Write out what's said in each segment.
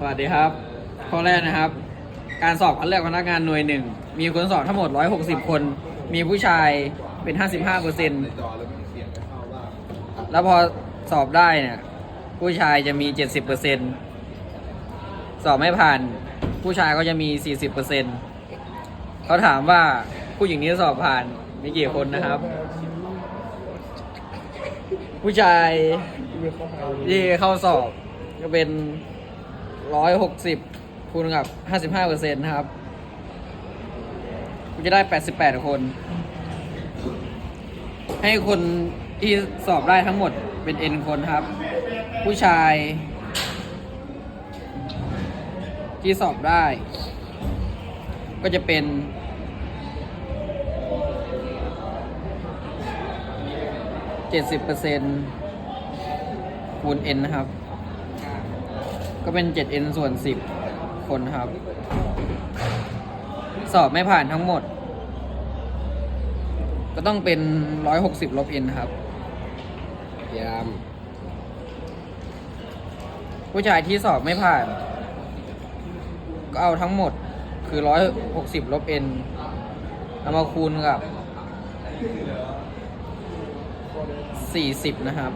สวัสดีครับ ข้อแรกนะครับ การสอบคัดเลือกพนักงานหน่วยหนึ่ง มีคนสอบทั้งหมด 160 คน มีผู้ชายเป็น 55เปอร์เซ็นต์แล้วพอสอบได้เนี่ย ผู้ชายจะมี 70เปอร์เซ็นต์สอบไม่ผ่าน ผู้ชายก็จะมี 40เปอร์เซ็นต์เขาถามว่าผู้หญิงนี้สอบผ่านมีกี่คนนะครับ ผู้ชายที่เข้าสอบก็เป็น ร้อยหกสิบคูณกับห้าสิบห้าเปอร์เซ็นต์นะครับกูจะได้แปดสิบแปดคน ให้คนที่สอบได้ทั้งหมดเป็นเอ็นคนครับ ผู้ชาย ที่สอบได้ ก็จะเป็นเจ็ดสิบเปอร์เซ็นต์คูณ n นะครับ ก็เป็น 7n ส่วน 10 คนครับ สอบไม่ผ่านทั้งหมด ก็ต้องเป็น 160 ลบ n ครับยาม ผู้ชายที่สอบไม่ผ่าน ก็เอาทั้งหมดคือ 160 ลบ n เอามาคูณกับ 40 นะครับ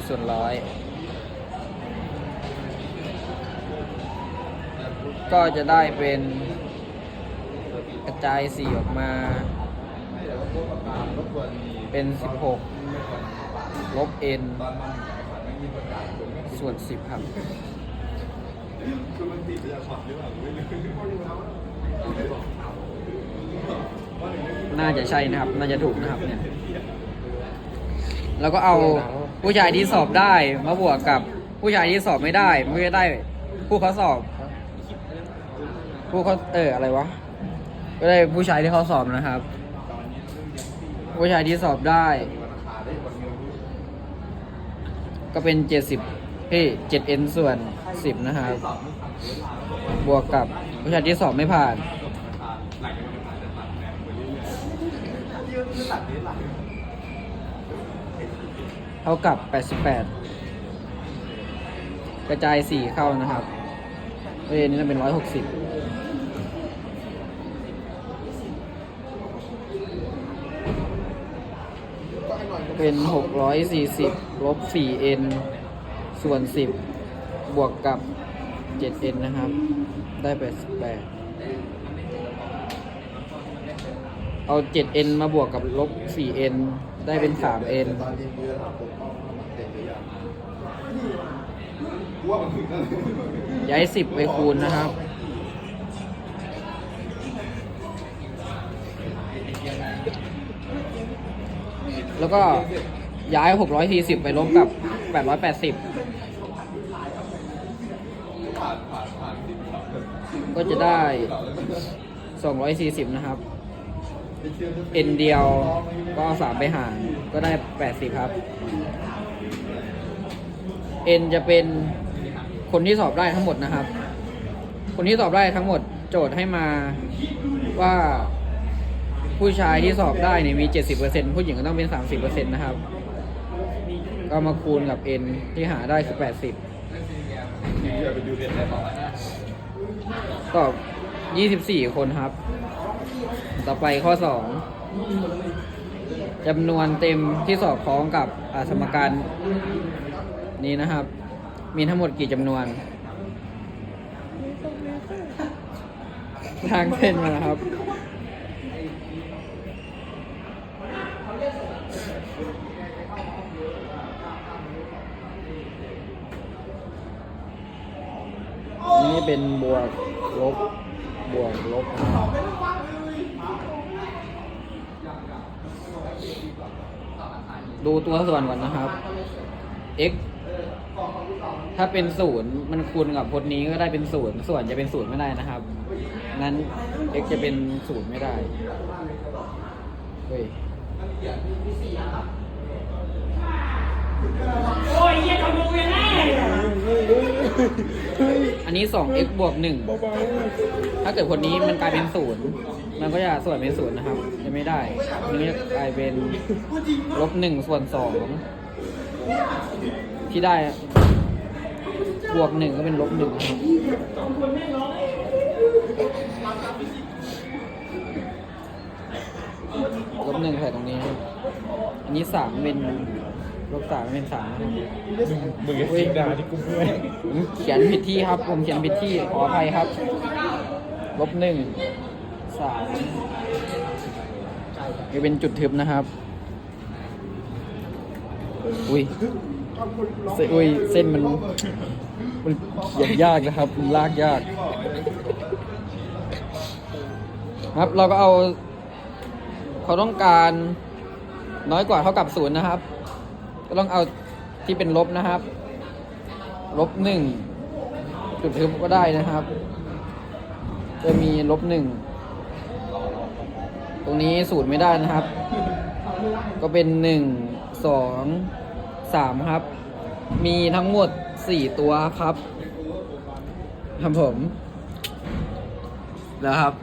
40 ส่วนร้อย ก็จะได้เป็นกระจายสีออกมา เป็น 16 ลบ n ส่วน 10 ครับน่าจะใช่นะครับ น่าจะถูกนะครับเนี่ย แล้วก็เอาผู้ชายที่สอบได้มาบวกกับผู้ชายที่สอบไม่ได้มันจะได้ผู้เขาสอบ ผู้เขาเอออะไรวะ ก็ได้ผู้ชายที่เขาสอบนะครับ ผู้ชายที่สอบได้ ก็เป็นเจ็ดสิบเฮ้เจ็ดเอ็นส่วนสิบนะครับ บวกกับผู้ชายที่สอบไม่ผ่านเท่ากับ 88 กระจาย 4 เข้านะครับเอ้ยอันนี้เป็น 160 เป็น640ลบ 4n ส่วน10บวกกับ 7n นะครับ ได้88เอา 7n มาบวกกับลบ 4n ได้เป็น 3n ย้าย10ไปคูณนะครับ แล้วก็ย้าย 640 ไปลบกับ 880 ก็จะได้ 240 นะครับ n เดียวก็เอา3ไปหารก็ได้ 80 ครับ n จะเป็นคนที่สอบได้ทั้งหมดนะครับ คนที่สอบได้ทั้งหมดโจทย์ให้มาว่า ผู้ชายที่สอบได้เนี่ยมี 70%ผู้หญิงก็ต้องเป็น 30%นะครับ ก็มาคูณกับ n ที่หาได้คือ 80 ตอบ 24 คนครับ ต่อไปข้อ 2จำนวนเต็มที่สอบคล้องกับสมการนี้นะครับ มีทั้งหมดกี่จำนวน ทางเส้นมานะครับ นี่เป็นบวกลบบวกลบดูตัวส่วนก่อนนะครับ x ถ้าเป็นศูนย์มันคูณกับพจน์นี้ก็ได้เป็นศูนย์ส่วนจะเป็นศูนย์ไม่ได้นะครับ นั้น x จะเป็นศูนย์ไม่ได้เฮ้ย โอ้ยเหี้ยทำมึงยังไงอันนี้ 2x บวก1ถ้าเกิดคนนี้มันกลายเป็นศูนย์มันก็จะส่วนเป็นศูนย์นะครับ จะไม่ได้อันนี้จะกลายเป็นลบหนึ่งส่วนสองที่ได้บวกหนึ่งก็เป็นลบหนึ่งครับลบ หนึ่งใส่ตรงนี้ครับอันนี้สามเป็นลบสามเป็นสามครับมึงจะทิ้งดาที่กูด้วยผมเขียนผิดที่ครับ ผมเขียนผิดที่ขออภัยครับ ลบหนึ่งสามนี่เป็นจุดทึบนะครับ อุ้ยเส้นอุ้ยเส้นมันมันเขียนยากนะครับมันลากยาก ครับเราก็เอา เขาต้องการน้อยกว่าเท่ากับศูนย์นะครับ ก็ต้องเอาที่เป็นลบนะครับ ลบหนึ่งจุดทึบก็ได้นะครับ จะมีลบหนึ่งตรงนี้สูตรไม่ได้นะครับ ก็เป็นหนึ่งสองสามครับ มีทั้งหมดสี่ตัวครับครับผมแล้วครับ